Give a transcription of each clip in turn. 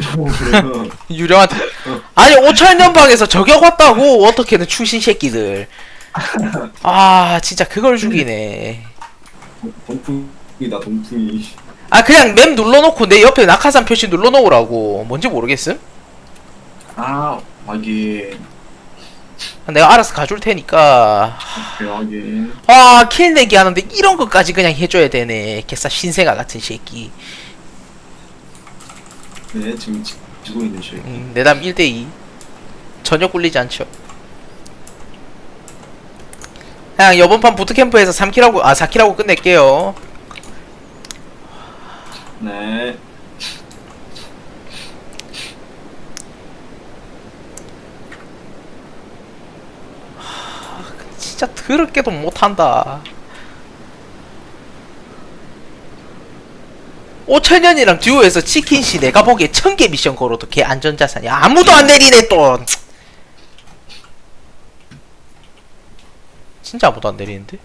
그러면 유령한테 아니 5천 년 방에서 저격 왔다고? 어떻게든 충신 새끼들. 아 진짜 그걸 죽이네. 동풍이다 동풍이. 아 그냥 맵 눌러놓고 내 옆에 낙하산 표시 눌러놓으라고. 뭔지 모르겠음? 아 하긴. 내가 알아서 가줄 테니까. 하긴. 아 킬 내기 하는데 이런 것까지 그냥 해줘야 되네. 개싸 신생아 같은 새끼 네 지금 지- 지고 있는 시 음, 내담 1대2 전혀 꿀리지 않죠. 그냥 이번 판 부트캠프에서 3킬하고 아 4킬하고 끝낼게요. 네. 진짜 더럽게도 못한다 5천년이랑 듀오에서 치킨씨 내가 보기에 1000개 미션 걸어도 걔 안전자산이야 아무도 안 내리네 또 진짜 아무도 안 내리는데?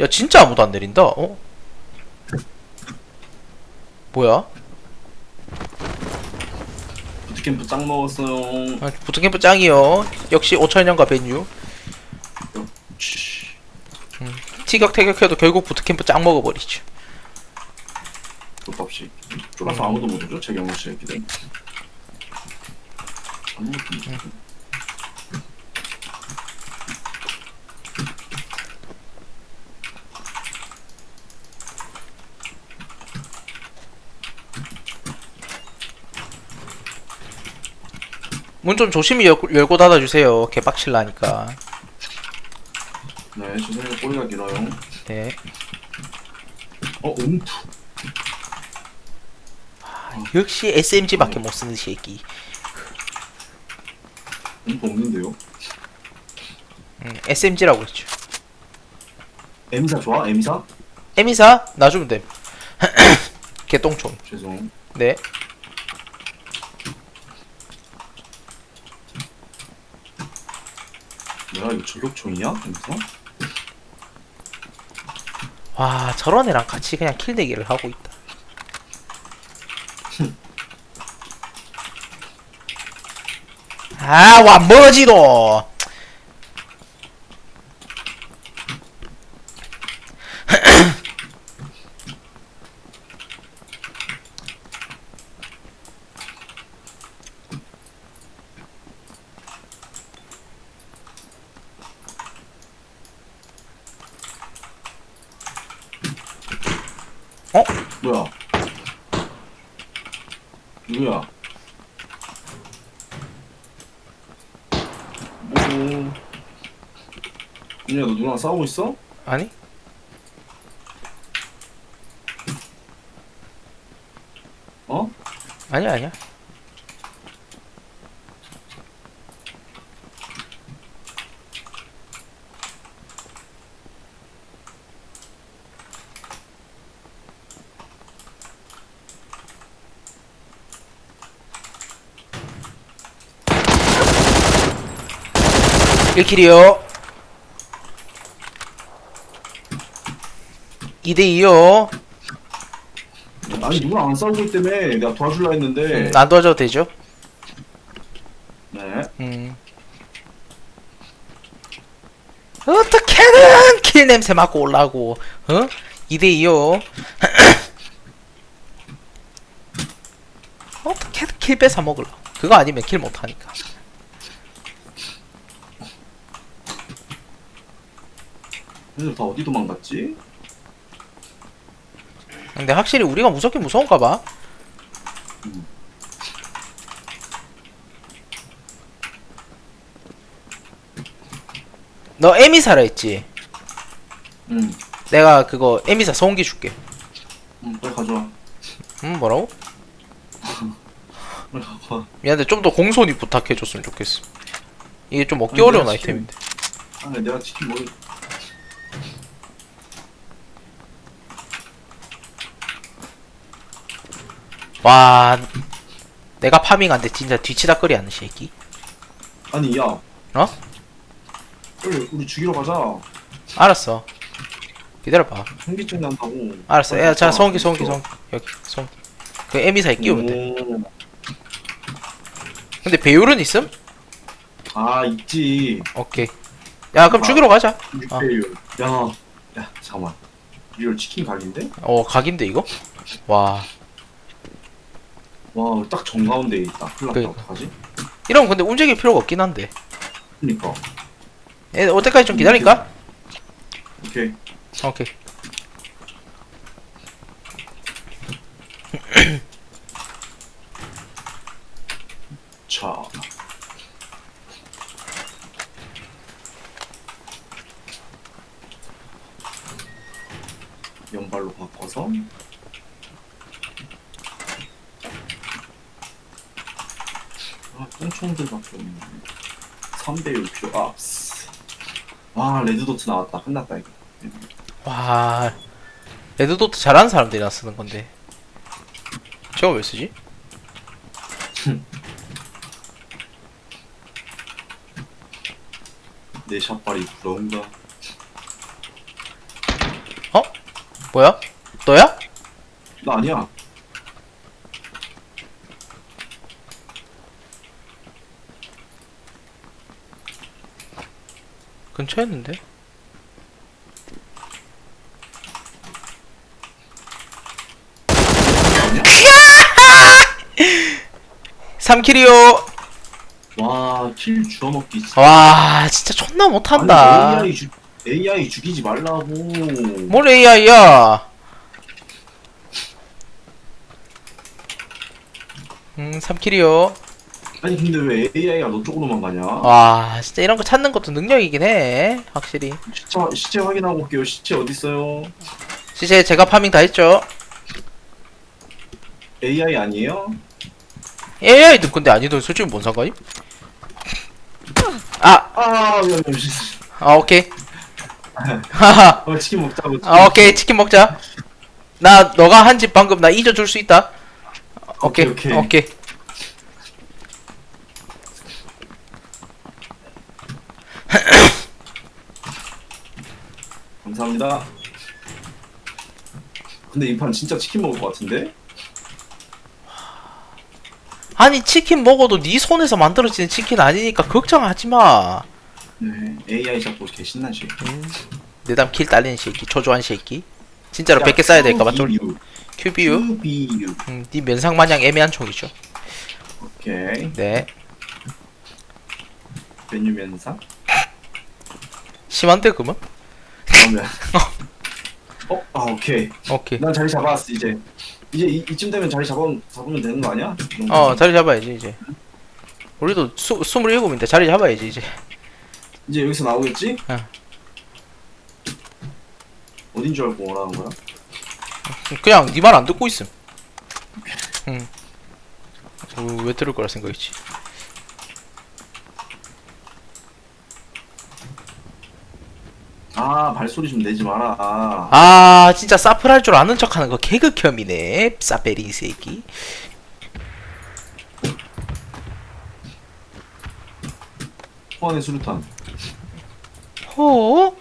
야 진짜 아무도 안 내린다 어? 뭐야? 부트캠프 짱 먹었어요 아, 부트캠프 짱이요 역시 5천년과 벤유 치. 티격 태격해도 결국 부트캠프 짱 먹어버리죠 족밥씨 쫄아서 아무도 못 해줘 최경호 씨 새끼들 아무것도 못 해줘 문좀 조심히 열, 열고 닫아주세요. 개빡칠라니까. 네 죄송해요. 꼬리가 길어요. 네. 어 음투 역시 SMG밖에 못 쓰는 새끼. 음투 없는데요? 음, SMG라고 했죠. M사 좋아? M사? 에미사? 놔주면 됨. 개똥총 죄송. 네. 뭐야 이거 저격총이야? M사? 와 저런 애랑 같이 그냥 킬내기를 하고 있다 아와 멀어지도. 뭐야 누구야 뭐 윤희야 너 누나랑 싸우고 있어? 아니 어? 아니야 아니야 일킬이요. 2대2요. 아니 누구랑 안 싸우고 있다며 내가 도와줄라 했는데. 음, 안 도와줘도 되죠? 네. 음. 어떻게든 킬 냄새 맡고 올라고. 어? 2대2요. 어떻게든 킬 뺏어 먹으려 그거 아니면 킬 못하니까 얘들 다 어디 도망갔지? 근데 확실히 우리가 무섭긴 무서운가 봐. 너 에미사라 했지? 응. 내가 그거 에미사 소음기 줄게. 응, 빨리 가져와. 음 뭐라고? 빨리 가져와. 미안한데 좀 더 공손히 부탁해줬으면 좋겠어. 이게 좀 얻기 아니, 어려운 내가 지금- 아이템인데. 아 내가 치킨 먹을 와 내가 파밍한데 진짜 뒤치다 거리 하는 새끼 아니 야 어? 빨리 우리 죽이러 가자 알았어 기다려봐 현기증 난다고 알았어 야자 가자. 소음기 소음기. 소음기 여기 소음기 그 에미사에 끼우면 돼. 오. 근데 배율은 있음? 아 있지. 오케이. 야 그럼 아. 죽이러 가자. 6배율. 야, 야 잠깐만. 리얼 치킨 각인데? 어 각인데 이거? 와 와, 딱 정가운데 있다. 큰일 났다. 그러니까. 어떡하지? 이러면 근데 움직일 필요가 없긴 한데. 그니까. 에 어때까지 좀 기다릴까? 오케이. 오케이. 자. 연발로 바꿔서 똥총들밖에 없네 3배 6표 압스 아 레드도트 나왔다 끝났다 이거 와 레드도트 잘하는 사람들이나 쓰는 건데. 저거 왜 쓰지? 내 샷발이 부러운가 뭐야? 너야? 나 아니야 근처였는데. 아니야? 3킬이요. 와 킬 주워먹기 진짜 와 진짜 존나 못한다. 아니, AI, 죽 AI 죽이지 말라고 뭘 AI야? 음 3킬이요. 아니 근데 왜 AI가 너 쪽으로만 가냐 와 진짜 이런 거 찾는 것도 능력이긴 해 확실히. 시체, 시체 확인하고 올게요 시체 어딨어요 이제 제가 파밍 다 했죠. AI 아니에요? AI도 근데 아니도 솔직히 뭔 상관이? 아, 아 미안 미안 아 오케이. 하하. 어, 치킨 먹자고 치킨. 아 오케이 치킨 먹자. 나 너가 한 집 방금 나 잊어줄 수 있다. 오케이 오케이, 오케이. 오케이. 감사합니다 근데 이 판 진짜 치킨 먹을 것 같은데? 아니 치킨 먹어도 네 손에서 만들어지는 치킨 아니니까 걱정하지 마. 네 AI 잡고 개 신난 쉐 내담 킬 딸리는 새끼 초조한 새끼. 진짜로 100개 쌓아야 될까 봐 쫄. 큐비유. 큐비유 음, 네 면상 마냥 애매한 총이죠. 오케이 네. 메뉴 면상 심한데 그러면? 그러면 어? 아 오케이 오케이. 난 자리 잡았어 이제 이제 이, 이쯤 되면 자리 잡아, 잡으면 되는 거 아니야? 어 자리 잡아야지 이제. 우리도 수, 27인데 자리 잡아야지 이제. 이제 여기서 나오겠지? 어. 어딘 줄 알고 원하는 거야? 그냥 네 말 안 듣고 있음. 응. 어, 왜 들을 거라 생각했지? 아 발소리 좀 내지 마라 아 진짜 사플 할줄 아는 척하는 거 개극혐이네. 사페리 새끼. 포안의 수류탄 호?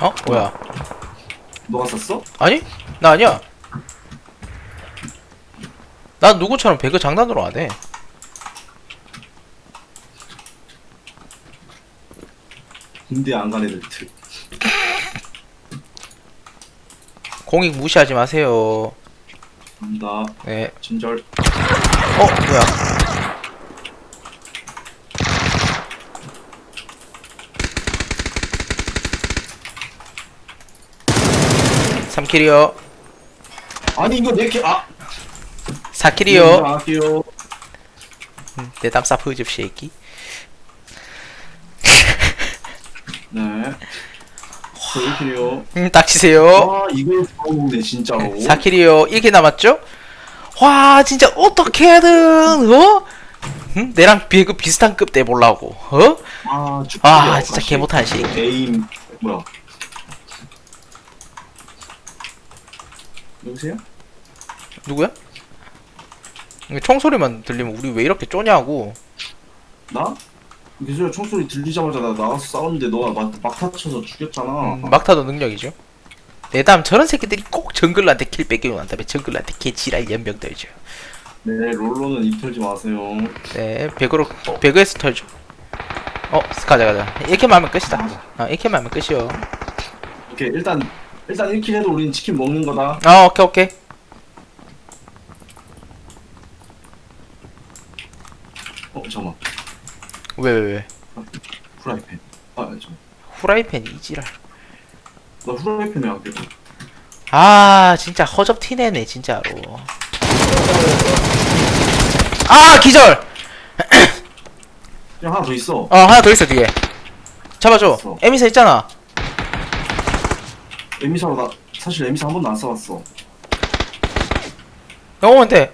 어? 뭐야? 너가 쐈어? 아니? 나 아니야. 난 누구처럼 배그 장난으로 안 해. 군대 안간 애들 특 공익 무시하지 마세요. 간다 네. 진절 어, 뭐야? 삼킬이요 아니 이거 내게 아 4킬이요 할게요 내 담 사프 집 새끼 네저 1킬이요 음, 닥치세요 아 이걸 먹네 진짜로 4킬이요 1킬 남았죠? 와 진짜 어떻게든 어? 응? 내랑 비, 그 비슷한 급돼 보려고 어? 아, 아, 진짜 개 못하는 새끼. 에임 뭐야? 여보세요? 누구야? 이게 총소리만 들리면 우리 왜 이렇게 쪼냐고 나? 기수야 총소리 들리자마자 나 나가서 싸웠는데 너가 막, 막 다쳐서 죽였잖아. 음, 막타도 능력이죠 내 다음 저런 새끼들이 꼭 정글러한테 킬 뺏기고 난 다음에 정글러한테 개지랄 연병 떨죠 네, 롤러는 입 털지 마세요. 네 배그로 배그에서 털죠 어 가자 가자 이렇게만 하면 끝이다 어 이렇게만 하면 끝이요 오케이, 일단, 일단 1킬 해도 우리는 치킨 먹는 거다. 아 오케이 오케이 어, 잠깐만. 왜 왜 왜 후라이팬. 아, 잠깐만. 후라이팬 이지랄 나 후라이팬에 할게. 아 진짜 허접 티내네 진짜로 아 기절 야, 하나 더 있어. 어 하나 더 있어 뒤에 잡아줘 있어. 에미사 있잖아 에미사로 나, 사실 에미사 한 번도 안 써봤어. 영호면 돼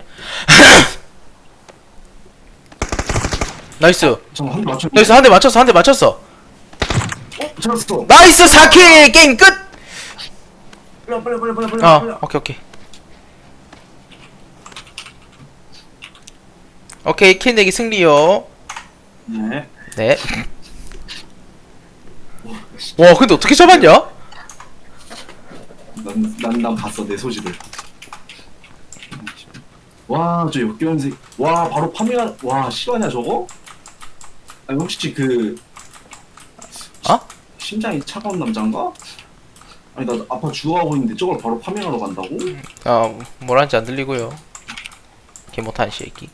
나이스 잠깐만, 한대 맞춰. 나이스 한 대 맞췄어 한 대 맞췄어 어, 잡았어. 나이스 4킬 게임 끝! 빨리, 빨리, 빨리, 빨리, 빨리. 어 빨리. 오케이 오케이 오케이 킬 내기 승리요 네. 네. 와 근데 어떻게 잡았냐? 난, 난, 난 봤어, 내 소식을. 와, 저 역겨운 색. 와, 바로 파밍한, 와, 실화냐, 저거? 아니, 혹시 그. 어? 심장이 차가운 남자인가? 아니, 나 아파 죽어가고 있는데 저걸 바로 파밍하러 간다고? 어 뭐라는지 안 들리고요 개 못한 새끼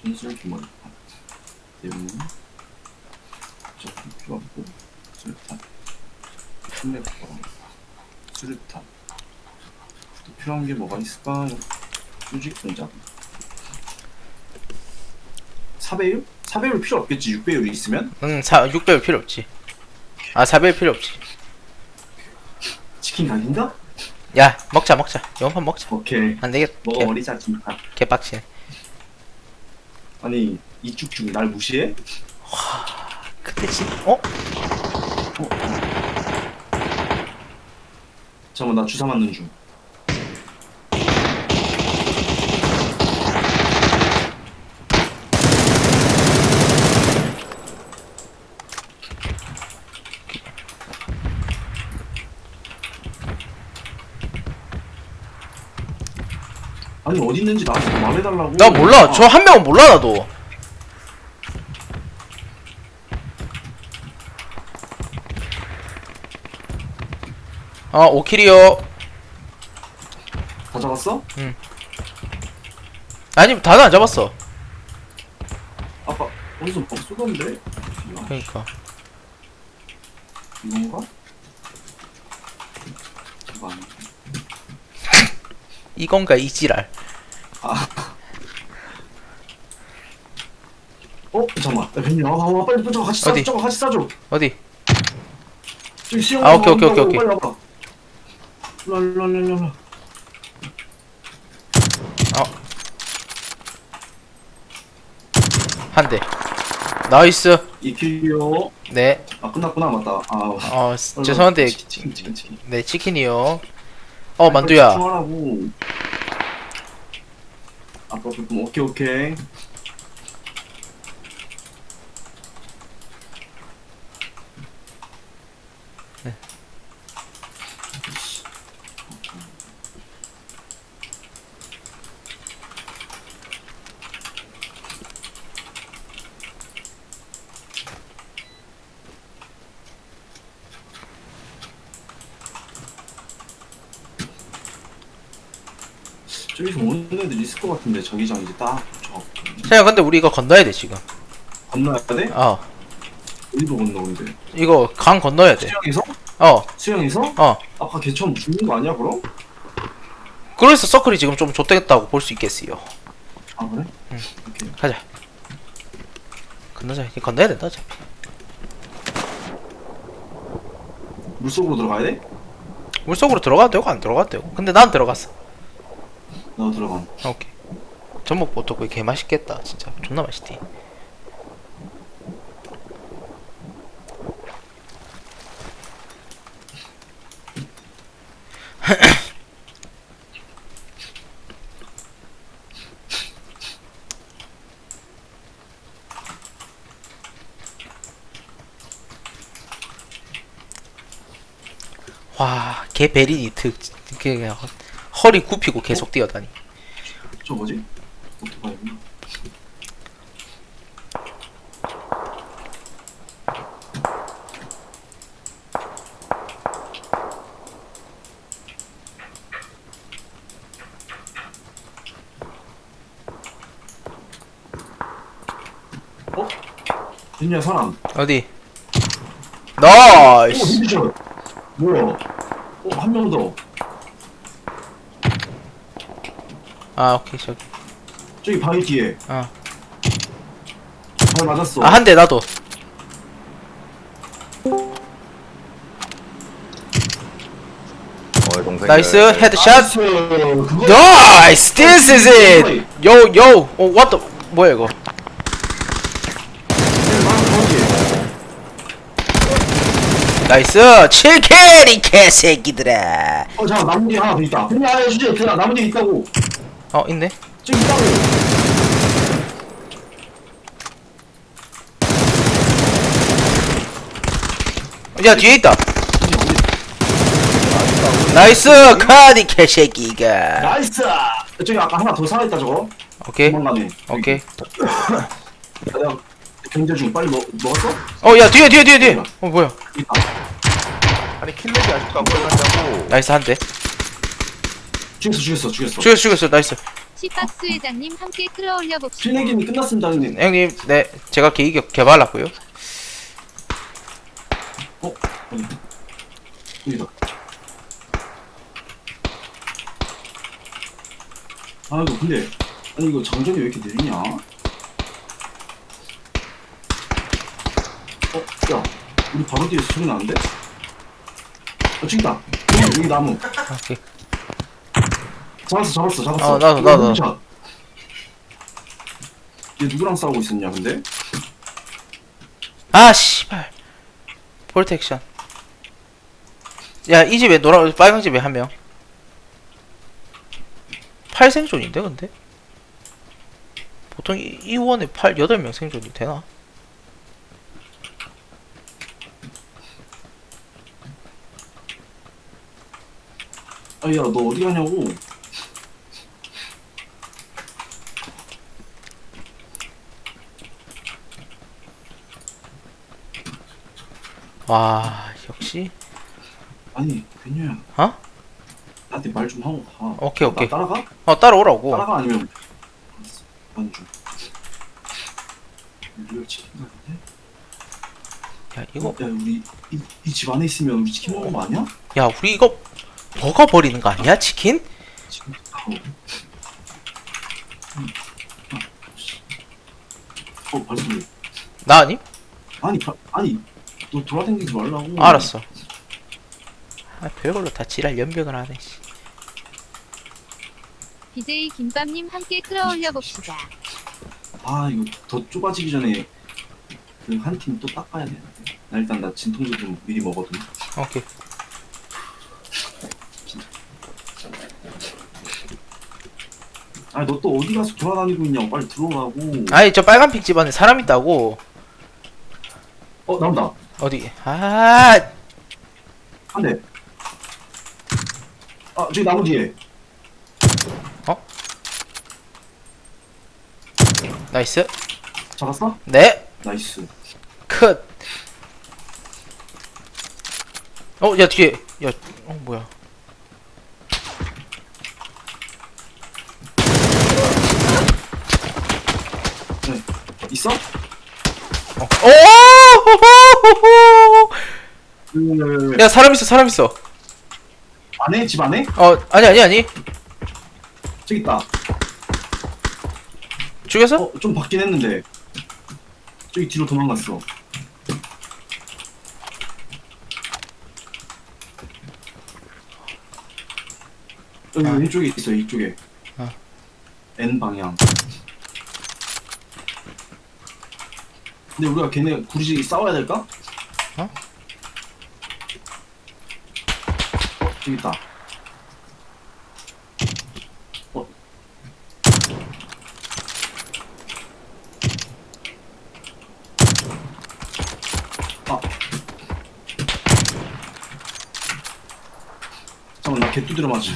전술 기만. 대문. 저 필요하고, 수류탄. 플랫폼. 수류탄. 또 필요한 게 뭐가 있을까? 수직 공작. 사배율? 사배율 필요 없겠지, 6배율이 있으면? 응 4, 6배율 필요 없지 아 4배율 필요 없지 치킨 각인가? 야 먹자 먹자 영판 먹자 오케이. 안 되겠다 개, 먹어버리자, 진짜. 개빡치네 아니, 이쭉쭉 날 무시해? 근데 진 어? 잠깐만, 나 주사 맞는 중. 아니 어디 있는지 나한테 좀 말해달라고. 나 몰라. 아, 저 한 명은 몰라 나도 아 5킬이요 다 잡았어? 아니 다는 안 잡았어 아까 어디서 막 쏘던데? 그니까 이건가? 이거 아니야 이건가 이 지랄 어? 잠깐만 야 와, 와, 와 빨리 저거 같이 싸 어디? 저거 같이 싸줘 어디 저기 시험 아, 오케이, 오케이, 오케이, 오케이. 빨리 와봐 일로 일로 한 대. 나이스. 이킬이요? 네. 아 끝났구나 맞다. 아 어, 스- 죄송한데 치킨 치킨 치킨 네 치킨이요. 어 만두야. 집중하라고. 아까 조금 오케이 오케이 저기서 오는 애들 있을 것 같은데 저기장 이제 딱 저. 자 근데 우리 이거 건너야 돼 지금 건너야 돼? 어 어디로 건너는데? 이거 강 건너야 수영에서? 돼어어 수영에서? 아까 걔 처음 죽는 거 아니야 그럼? 그래서 서클이 지금 좀 좆됐다고 볼 수 있겠어요 아 그래? 응. 오케이 가자 건너자 이거 건너야 된다 어차피 물속으로 들어가야 돼? 물속으로 들어가도 되고 안 들어가도 되고 근데 난 들어갔어 나 들어가. 오케이. 전복 보토구이 개 맛있겠다 진짜. 존나 맛있디 와, 개 베리니 특, 그냥 허리 굽히고 계속 뛰어다니. 저 뭐지? 오토바이구나. 어? 진짜 사람. 어디? 오, 나이스! 힌트죠? 뭐야? 어, 한 명 더. 아, 오케이, 저기. 저기 바위 뒤에. 어. 발 맞았어. 아, 한 대, 나도. 어, 동생. 나이스, 헤드샷! 나이스. 그거 나이스! This is it! 요, 요! 어, what the, 뭐야, 이거? 나이스! 7캐리, 개새끼들아! 어, 잠깐 나무 뒤에 하나 더 있다. 그냥 아예 주제 그냥 나무 뒤에 있다고. 어, 있네. 저기 있다고. 야, 뒤에 있다! 나이스! 카디, 개새끼가! 나이스. 저기 아까 하나 더 살아있다 저거. 오케이, 도망가네. 오케이. 내가 경제 중 빨리 먹 먹었어? 어, 야, 뒤에, 뒤에, 뒤에, 뒤에! 어, 뭐야? 있다. 아니, 킬렉이 아직도 안 걸렸냐고. 나이스, 한 대. 죽였어 죽였어 죽였어. 죽였어, 죽였어, 나이스. 시박스 회장님 함께 끌어올려 봅시다. 필내기는 끝났습니다 형님. 형님, 네, 제가 개이격 개발랐고요. 어? 어디? 여기다. 아 이거 근데 아니 이거 장전이 왜 이렇게 느리냐? 어? 야 우리 바로 뒤에서 소리 나는데? 어 있다 여기, 여기 나무 오케이. 잡았어 잡았어 잡았어 어, 나도, 나도. 얘 누구랑 싸우고 있었냐 근데? 아, 씨발. 폴텍션. 야, 이 집에 노란, 빨간 집에 한 명. 8생존인데, 근데? 보통 이, 이 원에 8, 8명 생존이 되나? 아야 너 어디 가냐고 와, 역시. 아니 베녀야 어? 나한테 말 좀 하고 가 오케이, 오케이. 나 따라가? 어, 따라오라고. 따라가 아니면 알았어 반주 리얼 치킨 같은데? 야, 이거, 야 우리 이 집 안에 있으면 우리 치킨 먹은 거 아니야? 야, 우리 이거 먹어버리는 거 아니야, 치킨? 지금 음. 아, 씨. 어 발소리 나 아님? 아니 바, 아니 너 돌아다니지 말라고 알았어. 아, 별걸로 다 지랄 연병을 하네, 씨. BJ 김밥님 함께 끌어올려 봅시다. 아 이거 더 좁아지기 전에 그 한 팀 또 닦아야 되는데 나 일단 나 진통제 좀 미리 먹어둔 오케이. 아니 너또 어디 가서 돌아다니고 있냐고 빨리 들어오라고 아니, 저 빨간 핑 집안에 사람 있다고. 어 나온다 어디? 아, 한 대 아 저기 나무 뒤에 나이스. 잡았어? 네. 나이스 컷. 어, 야, 뒤에. 야, 어, 뭐야. 있어? 어. 오! 그 야, 사람 있어, 사람 있어. 안에? 집 안에? 어, 아니, 아니, 아니. 저기 있다 죽였어? 어 좀 받긴 했는데 저기 뒤로 도망갔어 여기 아. 왼쪽에 있어 이쪽에 아. N 방향 근데 우리가 걔네 굳이 싸워야 될까? 어? 어? 저기 있다. 어. 아. 잠깐만, 나 개뚜드려 맞아.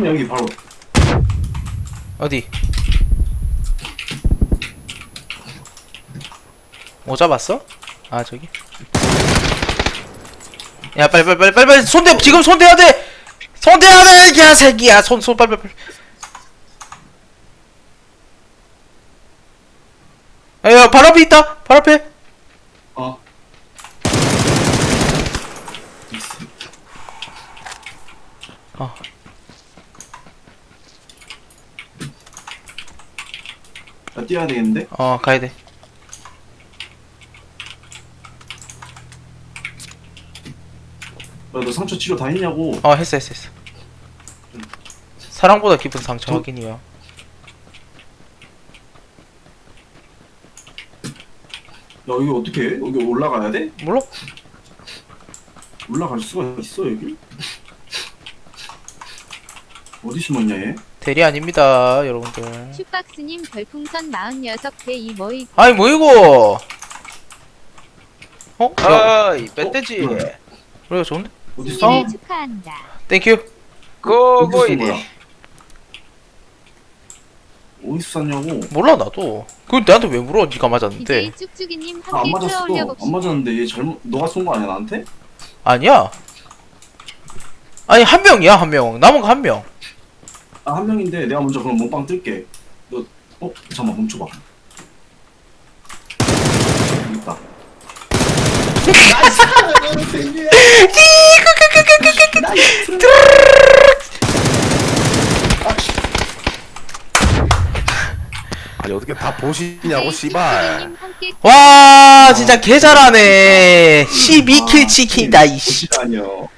아, 형 여기 바로. 어디? 뭐 잡았어? 아 저기. 야 빨리 빨리 빨리 빨리 빨리 손대 지금 손대야 돼. 손대야 돼 개새끼야 손손 빨리 빨리. 빨리. 야, 발 앞에 있다. 발 앞에. 어. 있어. 어. 나 뛰어야 되겠는데? 어, 가야 돼. 야, 너 상처 치료 다 했냐고? 어, 했어, 했어, 했어. 사랑보다 깊은 상처 저- 확인이요. 야, 여기 어떻게 해? 여기 올라가야 돼? 몰라? 올라갈 수가 있어, 여기? 어디 숨었냐, 얘? 대리 아닙니다, 여러분들. 슈박스님 별풍선 46개 이 뭐이 아니, 뭐 이거? 어? 야, 아이 멧돼지 어, 그래, 좋은데? 어? 생일 축하한다. 땡큐. 어디 거야? 어디서 쐈냐고? 몰라, 나도. 그건 나한테 왜 물어? 니가 맞았는데. DJ 쭉쭉이님 아, 안 함께 맞았어. 끌어올려 안 봅시다. 맞았는데 얘 잘못, 너가 쏜 거 아니야, 나한테? 아니야. 아니, 한 명이야, 한 명. 남은 거 한 명. 아, 한 명인데 내가 먼저 그럼 몸빵 뜰게. 너, 어? 잠깐만, 멈춰봐. 여기 있다. 아니 어떻게 다 보시냐고 씨발 와, 진짜 개 잘하네. 12킬 치킨이다, 이씨. 아니요.